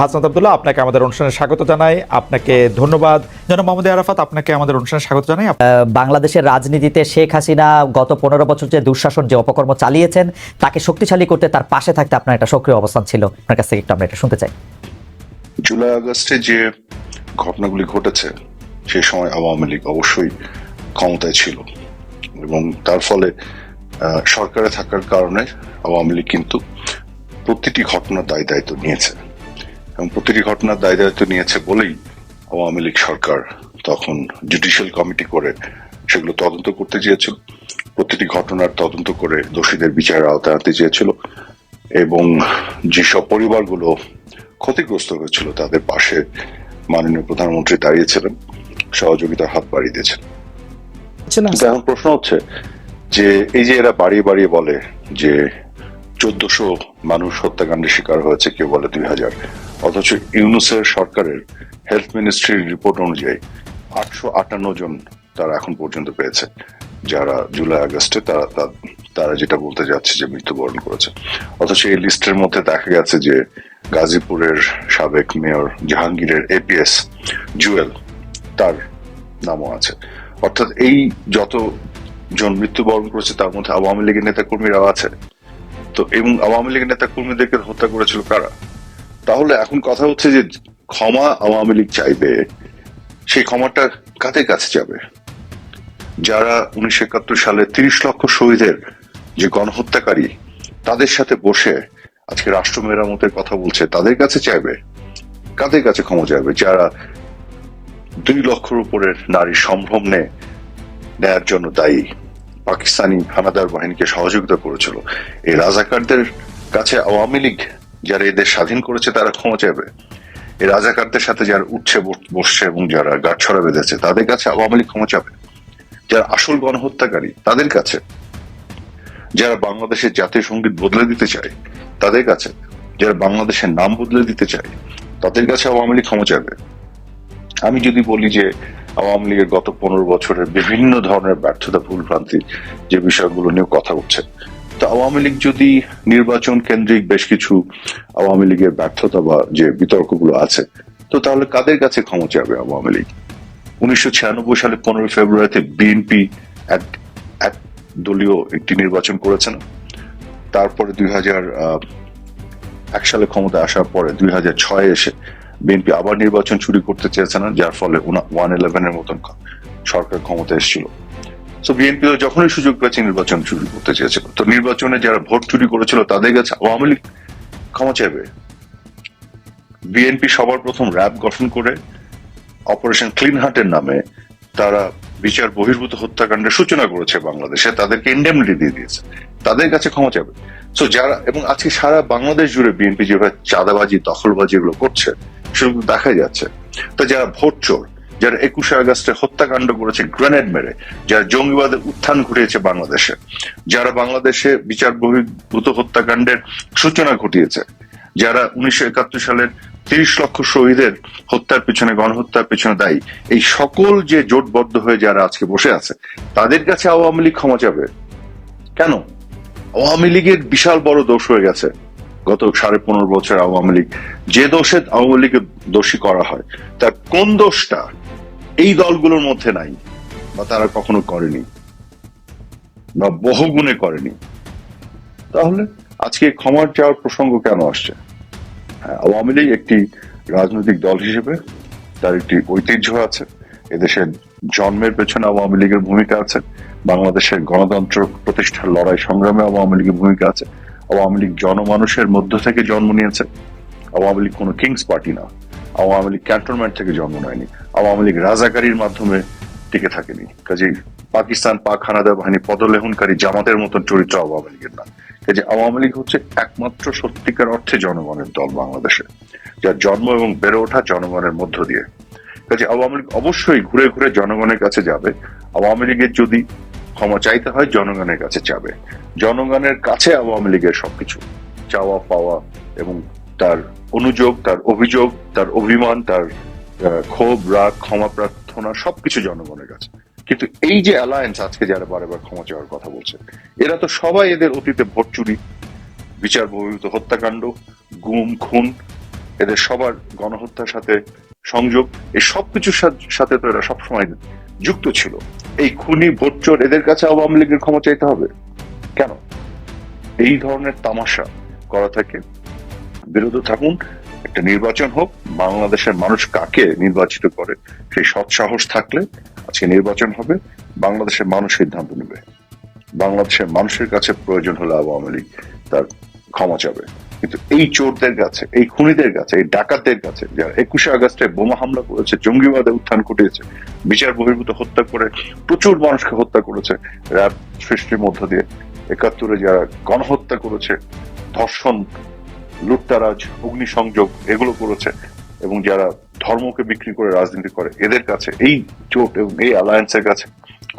হাসনাত আবদুল্লাহ আপনাকে আমাদের অনুষ্ঠানে স্বাগত জানাই। আপনাকে ধন্যবাদ। জনাব মোহাম্মদ আরাফাত আপনাকে আমাদের অনুষ্ঠানে স্বাগত জানাই। বাংলাদেশের রাজনীতিতে শেখ হাসিনা গত পনেরো বছর যে দুঃশাসন যে অপকর্ম চালিয়েছেন তাকে শক্তিশালী করতে তার পাশে থাকতে আপনার একটা সক্রিয় অবস্থান ছিল। আপনার কাছ থেকে একটু আমরা এটা শুনতে চাই। জুলাই আগস্টে যে ঘটনাগুলি ঘটেছে সে সময় আওয়ামী লীগ অবশ্যই ক্ষমতায় ছিল এবং তার ফলে সরকারে থাকার কারণে আওয়ামী লীগ কিন্তু প্রতিটি ঘটনার দায় দায়িত্ব নিয়েছে। এবং প্রতিটি ঘটনার দায় দায়িত্ব নিয়েছে বলেই আওয়ামী লীগ সরকার তখন জুডিশিয়াল কমিটি করে সেগুলো তদন্ত করতে চেয়েছিল। প্রতিটি ঘটনার তদন্ত করে দোষীদের বিচারের আওতায় আনতে চেয়েছিল এবং যেসব পরিবারগুলো ক্ষতিগ্রস্ত হয়েছিল তাদের পাশে মাননীয় প্রধানমন্ত্রী দাঁড়িয়েছিলেন সহযোগিতার হাত বাড়িয়ে দিয়েছেন। এখন প্রশ্ন হচ্ছে যে এই যে এরা বাড়িয়ে বাড়িয়ে বলে যে চোদ্দশো মানুষ হত্যাকাণ্ডের শিকার হয়েছে কেউ বলে দুই হাজার অথচ ইউনুসের সরকারের হেলথ মিনিস্ট্রির রিপোর্ট অনুযায়ী আটশো আটান্ন জন তারা এখন পর্যন্ত পেয়েছে, যারা জুলাই আগস্টে তারা তারা যেটা বলতে যাচ্ছে যে মৃত্যুবরণ করেছে। অথচ এই লিস্টের মধ্যে দেখা গেছে যে গাজীপুরের সাবেক মেয়র জাহাঙ্গীরের এপিএস জুয়েল, তার নামও আছে। অর্থাৎ এই যত জন মৃত্যুবরণ করেছে, তার মধ্যে আওয়ামী লীগের নেতা কর্মীরাও আছে। তো এবং আওয়ামী লীগের নেতা কর্মীদেরকে হত্যা করেছিল কারা? তাহলে এখন কথা হচ্ছে যে ক্ষমা আওয়ামী লীগ চাইবে, সেই ক্ষমাটা কাদের কাছে যাবে? যারা উনিশশো একাত্তর সালে তিরিশ লক্ষ শহীদের যে গণহত্যাকারী তাদের সাথে বসে আজকে রাষ্ট্র মেরামতের কথা বলছে, তাদের কাছে চাইবে? কাদের কাছে ক্ষমা চাইবে? যারা দুই লক্ষর উপরের নারীর সম্ভ্রম নেয়ার জন্য দায়ী, পাকিস্তানি হানাদার বাহিনীকে সহযোগিতা করেছিল, এই রাজাকারদের কাছে আওয়ামী লীগ যারা এদের স্বাধীন করেছে তারা ক্ষমা চাইবে। এই রাজাকারদের সাথে যারা উঠছে বসছে এবং যারা গাঁটছড়া বেঁধেছে, তাদের কাছে আওয়ামী লীগ ক্ষমা চাবে। যারা আসল গণহত্যাকারী, তাদের কাছে। যারা বাংলাদেশের জাতীয় সংগীত বদলে দিতে চায়, তাদের কাছে। যারা বাংলাদেশের নাম বদলে দিতে চায়, তাদের কাছে আওয়ামী লীগ ক্ষমা চাইবে। আমি যদি বলি যে আওয়ামী লীগের গত পনেরো বছরের বিভিন্ন ধরনের ব্যর্থতা, ভুল ভুলভ্রান্তি যে বিষয়গুলো নিয়ে কথা উঠছে তো আওয়ামী লীগ যদি নির্বাচন কেন্দ্রিক বেশ কিছু আওয়ামী লীগের ব্যর্থতা বা যে বিতর্কগুলো আছে, তো তাহলে কাদের কাছে ক্ষমা চাবে আওয়ামী লীগ? উনিশশো ছিয়ানব্বই সালে পনেরোই ফেব্রুয়ারিতে বিএনপি এক এক দলীয় একটি নির্বাচন করেছেন তারপরে দুই হাজার এক সালে ক্ষমতা আসার পরে দুই হাজার ছয়ে এসে বিএনপি আবার নির্বাচন চুরি করতে চেয়েছে না, যার ফলে ওয়ান ইলেভেনের মতন সরকার ক্ষমতা এসেছিল। তো বিএনপি যখনই সুযোগ পেয়েছে নির্বাচন চুরি করতে চেয়েছিল। তো নির্বাচনে যারা ভোট চুরি করেছিল তাদের কাছে আওয়ামী লীগ ক্ষমা চাইবে। বিএনপি সবার প্রথম র্যাব গঠন করে অপারেশন ক্লিন হার্টের নামে তারা বিচার বহির্ভূত হত্যাকাণ্ডের সূচনা করেছে বাংলাদেশে, তাদেরকে ইন্ডেমনিটি দিয়ে দিয়েছে। তাদের কাছে ক্ষমা চাবে তো যারা, এবং আজকে সারা বাংলাদেশ জুড়ে বিএনপি যেভাবে চাঁদাবাজি, দখলবাজি এগুলো করছে, সেগুলো দেখা যাচ্ছে। তো যারা ভোট চোর যারা একুশে আগস্টে হত্যাকাণ্ড করেছে, গ্রেনেড মেরে, যারা জঙ্গিবাদের উত্থান ঘটিয়েছে বাংলাদেশে, যারা বাংলাদেশে বিচার বহির্ভূত হত্যাকাণ্ডের সূচনা ঘটিয়েছে, যারা উনিশশো একাত্তর সালের তিরিশ লক্ষ শহীদের হত্যার পিছনে, গণহত্যার পিছনে দায়ী, এই সকল যে জোটবদ্ধ হয়ে যারা আজকে বসে আছে, তাদের কাছে আওয়ামী লীগ ক্ষমা চাবে? কেন? আওয়ামী লীগের বিশাল বড় দোষ হয়ে গেছে। গত সাড়ে পনেরো বছর আওয়ামী লীগ, যে দোষে আওয়ামী লীগের দোষী করা হয়, তার কোন দোষটা এই দলগুলোর মধ্যে নাই বা তারা কখনো করেনি বা বহুগুণে করেনি। তাহলে আজকে ক্ষমার চাওয়ার প্রসঙ্গ কেন আসছে? হ্যাঁ, আওয়ামী লীগ একটি রাজনৈতিক দল হিসেবে তার একটি ঐতিহ্য আছে। এদেশের জন্মের পেছনে আওয়ামী লীগের ভূমিকা আছে। বাংলাদেশের গণতন্ত্র প্রতিষ্ঠার লড়াই সংগ্রামে আওয়ামী লীগের ভূমিকা আছে। আওয়ামী লীগ জনমানুষের মধ্য থেকে জন্ম নিয়েছে। আওয়ামী লীগ কোনো কিংস পার্টি না। আওয়ামী লীগ ক্যান্টনমেন্ট থেকে জন্ম নেয়নি। আওয়ামী লীগ রাজাকারীর মাধ্যমে টিকে থাকেনি। কাজেই পাকিস্তান পাক হানাদার বাহিনী পদলেহনকারী জামাতের মতন চরিত্র আওয়ামী লীগের না। কাজে আওয়ামী লীগ হচ্ছে একমাত্র সত্যিকার অর্থে জনগণের দল বাংলাদেশে, যার জন্ম এবং বেড়ে ওঠা জনগণের মধ্য দিয়ে। কাজে আওয়ামী লীগ অবশ্যই ঘুরে ঘুরে জনগণের কাছে যাবে। আওয়ামী লীগের যদি ক্ষমা চাইতে হয়, জনগণের কাছে যাবে। জনগণের কাছে আওয়ামী লীগের সবকিছু চাওয়া পাওয়া এবং তার অনুযোগ, তার অভিযোগ, তার অভিমান, তার ক্ষোভ, রাগ, ক্ষমা প্রার্থনা সবকিছু জনগণের কাছে। কিন্তু এই যে অ্যালায়েন্স আজকে যারা বারবার ক্ষমা চাওয়ার কথা বলছে, এরা তো সবাই এদের অতীতে ভোট চুরি, বিচার বহির্ভূত হত্যাকাণ্ড, গুম, খুন, এদের সবার গণহত্যার সাথে সংযোগ, এই সবকিছুর সাথে- সাথে তো এরা সবসময় যুক্ত ছিল। এই খুনি, ভোটচোর, এদের কাছে আওয়ামী লীগের ক্ষমা চাইতে হবে? কেন? এই ধরনের তামাশা করা থেকে বিরত থাকুন, একটা নির্বাচন হোক, বাংলাদেশের মানুষ কাকে নির্বাচিত করে, সেই সৎ সাহস থাকলে আজকে নির্বাচন হবে, বাংলাদেশের মানুষ সিদ্ধান্ত নেবে। বাংলাদেশের মানুষের কাছে প্রয়োজন হলে আওয়ামী লীগ তার ক্ষমা চাবে। কিন্তু এই চোরদের কাছে, এই খুনিদের কাছে, এই ডাকাতদের কাছে, যারা একুশে আগস্টে বোমা হামলা করেছে, জঙ্গিবাদে উত্থান ঘটিয়েছে, বিচার বহির্ভূত হত্যা করে, প্রচুর মানুষকে হত্যা করেছে র্যাব সৃষ্টির মধ্য দিয়ে, একাত্তরে যারা গণহত্যা করেছে, ধর্ষণ লুটতারাজ, অগ্নিসংযোগ এগুলো করেছে এবং যারা ধর্মকে বিক্রি করে রাজনীতি করে, এদের কাছে, এই জোট এবং এই অ্যালায়েন্সের কাছে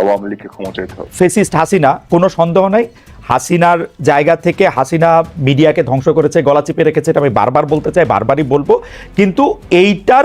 আওয়ামী লীগকে ক্ষমতা চাইতে হবে। ফেসিস্ট হাসিনা, কোনো সন্দেহ নাই। হাসিনার জায়গা থেকে হাসিনা মিডিয়াকে ধ্বংস করেছে, গলা চিপে রেখেছে, এটা আমি বারবার বলতে চাই, বারবারই বলব। কিন্তু এইটার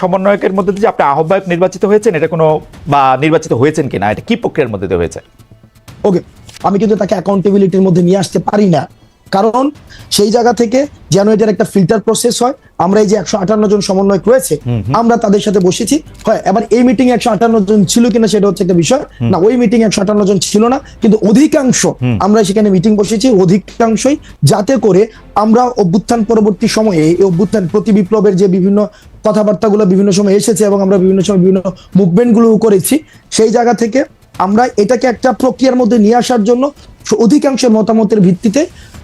সমন্বয়কের মধ্যে যে আপনি আহ্বায়ক নির্বাচিত হয়েছেন এটা কোনো বা নির্বাচিত হয়েছেন কিনা এটা কি প্রক্রিয়ার মধ্যে দিয়ে হয়েছে? ওকে আমি কিন্তু তাকে অ্যাকাউন্টেবিলিটির মধ্যে নিয়ে আসতে পারি না। কারণ সেই জায়গা থেকে যেন এটার একটা ফিল্টার প্রসেস হয় আমরা এই যে একশো আটান্ন জন সমন্বয়ক রয়েছে আমরা তাদের সাথে বসেছি। হয় এবার এই মিটিং একশো আটান্ন জন ছিল কিনা সেটা হচ্ছে একটা বিষয়। না ওই মিটিং একশো আটান্ন জন ছিল না কিন্তু অধিকাংশ আমরা সেখানে মিটিং বসেছি অধিকাংশই যাতে করে আমরা অভ্যুত্থান পরবর্তী সময়ে এই অভ্যুত্থান প্রতি বিপ্লবের যে বিভিন্ন কথাবার্তাগুলো বিভিন্ন সময় এসেছে এবং আমরা বিভিন্ন সময় বিভিন্ন মুভমেন্টগুলো করেছি। সেই জায়গা থেকে আমরা এটাকে একটা প্রক্রিয়ার মধ্যে নিয়ে আসার জন্য অধিকাংশের মতামতের ভিত্তিতে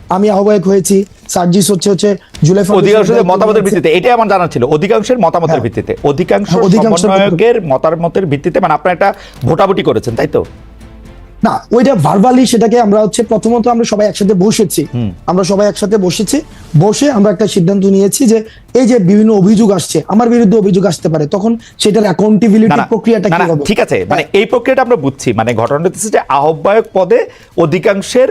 আমি আহ্বায়ক হয়েছি। সার্জিস হচ্ছে হচ্ছে জুলাই অধিকাংশের ফাউন্ডেশনের মতামতের ভিত্তিতে এটাই আমার জানা ছিল অধিকাংশের মতামতের হ্যাঁ। ভিত্তিতে। অধিকাংশ হ্যাঁ, অধিকাংশের মতামতের ভিত্তিতে মানে আপনার একটা ভোটাভুটি করেছেন তাই তো? না ওইটা ভার্বালি সেটাকে আমরা হচ্ছে প্রথমত আমরা সবাই একসাথে বসেছি। আমরা সবাই একসাথে বসেছি। বসে আমরা একটা সিদ্ধান্ত নিয়েছি যে এই যে বিভিন্ন অভিযোগ আসছে আমার বিরুদ্ধে অভিযোগ আসতে পারে তখন সেটার অ্যাকাউন্টেবিলিটি প্রক্রিয়াটা কি হবে? ঠিক আছে মানে এই প্রক্রিয়াটা আমরা বুঝছি। মানে ঘটনাটা হচ্ছে যে আহ্বায়ক পদে অধিকাংশের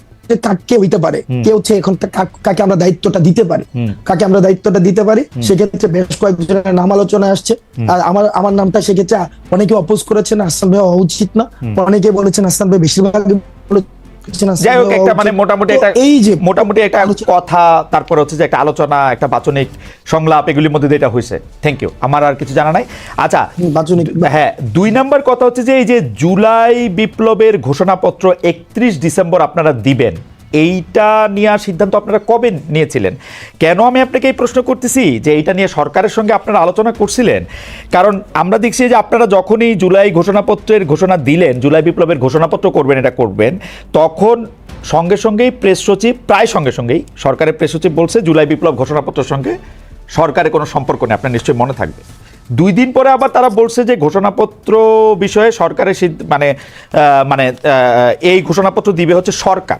কাকে হইতে পারে। কে হচ্ছে এখন কাকে আমরা দায়িত্বটা দিতে পারি? কাকে আমরা দায়িত্বটা দিতে পারি? সেক্ষেত্রে বেশ কয়েকজনের নাম আলোচনায় আসছে। আর আমার আমার নামটা সেক্ষেত্রে অনেকে অপোজ করেছেন আসলাম ভাই হওয়া উচিত না। অনেকে বলেছেন আসলাম ভাই বেশিরভাগ যাই হোক একটা মানে মোটামুটি একটা এই যে মোটামুটি একটা কথা তারপর হচ্ছে যে একটা আলোচনা একটা বাচনিক সংলাপ এগুলির মধ্যে দিয়ে এটা হয়েছে। থ্যাংক ইউ আমার আর কিছু জানা নাই। আচ্ছা বাচনিক- হ্যাঁ দুই নাম্বার কথা হচ্ছে যে এই যে জুলাই বিপ্লবের ঘোষণাপত্র একত্রিশ ডিসেম্বর আপনারা দিবেন। এইটা নেওয়ার সিদ্ধান্ত আপনারা কবে নিয়েছিলেন? কেন আমি আপনাকে এই প্রশ্ন করতেছি যে এইটা নিয়ে সরকারের সঙ্গে আপনারা আলোচনা করছিলেন? কারণ আমরা দেখছি যে আপনারা যখনই জুলাই ঘোষণাপত্রের ঘোষণা দিলেন, জুলাই বিপ্লবের ঘোষণাপত্র করবেন, এটা করবেন, তখন সঙ্গে সঙ্গেই প্রেস সচিব, প্রায় সঙ্গে সঙ্গেই সরকারের প্রেস সচিব বলছে, জুলাই বিপ্লব ঘোষণাপত্রের সঙ্গে সরকারের কোনো সম্পর্ক নেই, আপনার নিশ্চয়ই মনে থাকবে। দুই দিন পরে আবার তারা বলছে যে ঘোষণাপত্র বিষয়ে সরকারের মানে মানে এই ঘোষণাপত্র দিবে হচ্ছে সরকার।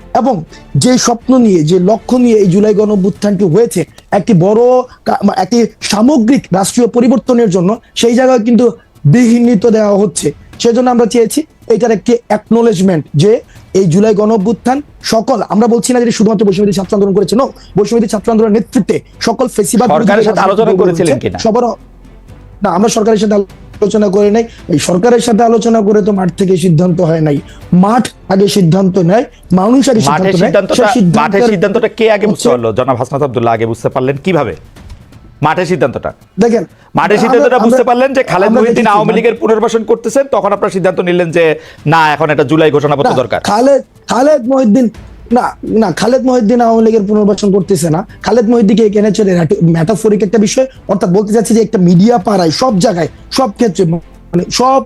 এবং যে স্বপ্ন নিয়ে যে লক্ষ্য নিয়ে এই জুলাই গণ অভ্যুত্থানটি হয়েছে একটি বড় একটি সামগ্রিক রাষ্ট্রীয় পরিবর্তনের জন্য সেই জায়গায় কিন্তু বিঘ্নিত দেওয়া হচ্ছে সেজন্য আমরা চেয়েছি এটার একটি অ্যাকনোলেজমেন্ট যে এই জুলাই গণ অভ্যুত্থান সকল আমরা বলছি না যে শুধুমাত্র বৈষম্যদী ছাত্র আন্দোলন করেছে নো বৈষম্যদী ছাত্র আন্দোলনের নেতৃত্বে সকল ফেসিবাদ সরকারের সাথে আলোচনা করেছিলেন কিনা? সবার না আমরা সরকারের সাথে আলোচনা করে নাই এই সরকারের সাথে আলোচনা করে তো মাঠ থেকে সিদ্ধান্ত হয় নাই। মাঠ আগে সিদ্ধান্ত নেয় মানুষ আগে সিদ্ধান্ত মাঠের সিদ্ধান্তটা কে আগে বুঝতে পারল? জনাব হাসনাত আব্দুল্লাহ আগে বুঝতে পারলেন কীভাবে? মাঠের সিদ্ধান্তটা। দেখেন মাঠের সিদ্ধান্তটা বুঝতে পারলেন যে খালেদ মহিউদ্দিন আওয়ামী লীগের পুনর্বাসন করতেছেন তখন আপনার সিদ্ধান্ত নিলেন যে না এখন এটা জুলাই ঘোষণাপত্র দরকার। খালেদ খালেদ মহিউদ্দিন না না খালেদ মহিউদ্দিন আওয়ামী লীগের পুনর্বাসন করতেছে না। খালেদ মহিউদ্দিনকে এখানে চলে ম্যাটাফোরিক একটা বিষয়। অর্থাৎ বলতে চাচ্ছি যে একটা মিডিয়া পাড়ায় সব জায়গায় সব ক্ষেত্রে মানে সব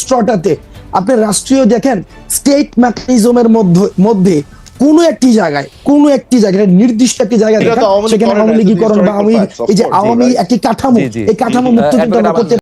স্ট্রটাতে আপনি রাষ্ট্রীয় দেখেন স্টেট মেকানিজমের মধ্যে মধ্যে কোনো একটি জায়গায় কোনো একটি জায়গায় নির্দিষ্ট একটি জায়গায় সেখানে আওয়ামী লীগীকরণ বা আওয়ামী এই যে আওয়ামী একটি কাঠামো। এই কাঠামো মুক্ত কিন্তু আমরা করতে